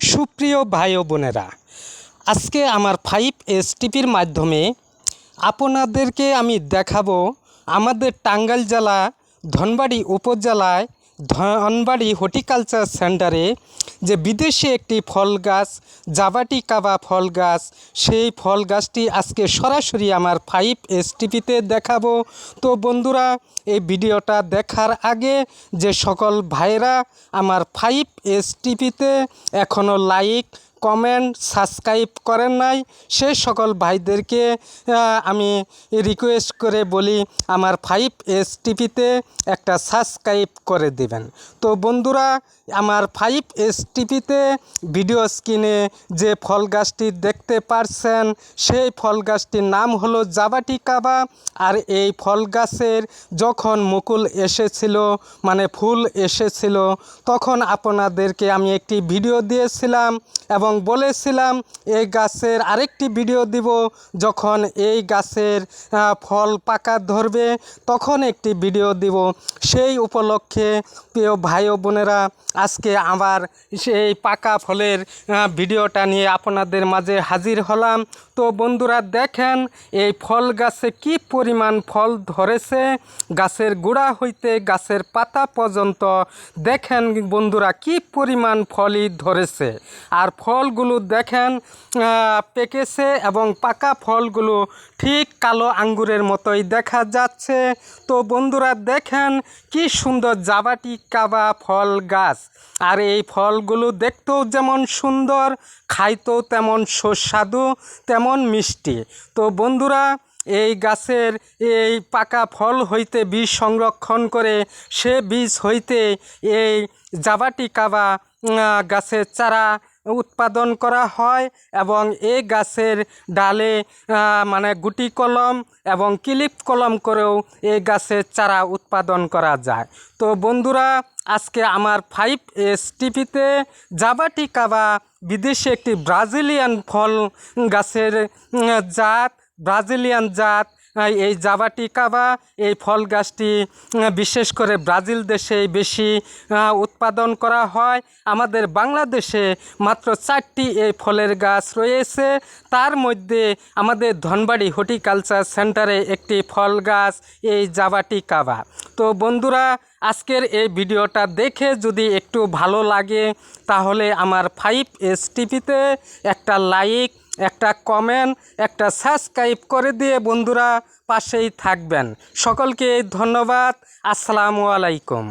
সুপ্রিয় ভাই ও বোনেরা, আজকে আমার ফাইভ এস টিপির মাধ্যমে আপনাদেরকে আমি দেখাবো আমাদের টাঙ্গাইল জেলা ধনবাড়ি উপজেলায় ধনবাড়ি হর্টিকালচার সেন্টারে যে বিদেশে একটি ফল গাছ, জাবাটি কাবা ফল গাছ, সেই ফল গাছটি আজকে সরাসরি আমার ফাইভ এস টিভিতে দেখাবো। তো বন্ধুরা, এই ভিডিওটা দেখার আগে যে সকল ভাইরা আমার ফাইভ এস টিভিতে এখনও লাইক কমেন্ট, সাবস্ক্রাইব করেন নাই। সে সকল ভাইদেরকে আমি রিকোয়েস্ট করে বলি, আমার ফাইভ এস টিভিতে একটা সাবস্ক্রাইব করে দেবেন। তো বন্ধুরা, আমার ফাইভ এস টিভিতে ভিডিও স্ক্রিনে যে ফল গাছটি দেখতে পারছেন, সেই ফল গাছটির নাম হলো জাবাটি কাবা আর এই ফল গাছের যখন মুকুল এসেছিল মানে ফুল এসেছিল, তখন আপনাদেরকে আমি একটি ভিডিও দিয়েছিলাম এবং বলেছিলাম, এই গাছের আরেকটি ভিডিও দিব। যখন এই গাছের ফল পাকা ধরবে, তখন একটি ভিডিও দিব। সেই উপলক্ষে প্রিয় ভাই বোনেরা, আজকে আবার সেই পাকা ফলের ভিডিওটা নিয়ে আপনাদের মাঝে হাজির হলাম। তো বন্ধুরা, দেখেন এই ফল গাছে কি পরিমাণ ফল ধরেছে। গাছের গোড়া হইতে গাছের পাতা পর্যন্ত দেখেন বন্ধুরা, কি পরিমাণ ফলই ধরেছে। আর ফলগুলো দেখেন পেকেছে এবং পাকা ফলগুলো ঠিক কালো আঙ্গুরের মতোই দেখা যাচ্ছে। তো বন্ধুরা, দেখেন কি সুন্দর জাবাটি কাবা ফল গাছ। আর এই ফলগুলো দেখতেও যেমন সুন্দর, খাইতেও তেমন সুস্বাদু, তেমন মিষ্টি। তো বন্ধুরা, এই গাছের এই পাকা ফল হইতে বীজ সংরক্ষণ করে সে বীজ হইতে এই জাবাটি কাবা গাছের চারা উৎপাদন করা হয় এবং এই গাছের ডালে মানে গুটি কলম এবং ক্লিপ কলম করেও এই গাছের চারা উৎপাদন করা যায়। তো বন্ধুরা, আজকে আমার ফাইভ এস টিভিতে জাবাটি কাবা বিদেশি একটি ব্রাজিলিয়ান ফল গাছের জাত, ব্রাজিলিয়ান জাত এই জাবাটি কাবা এই ফল গাছটি বিশেষ করে ব্রাজিল দেশে বেশি উৎপাদন করা হয়। আমাদের বাংলাদেশে মাত্র চারটি এই ফলের গাছ রয়েছে। তার মধ্যে আমাদের ধনবাড়ি হর্টিকালচার সেন্টারে একটি ফল গাছ, এই জাবাটি কাবা তো বন্ধুরা আজকের এই ভিডিওটা দেখে যদি একটু ভালো লাগে, তাহলে আমার ফাইভ এস টিভিতে একটা লাইক, একটা কমেন্ট, একটা সাবস্ক্রাইব করে দিয়ে বন্ধুরা পাশেই থাকবেন। সকলকে ধন্যবাদ। আসসালামু আলাইকুম।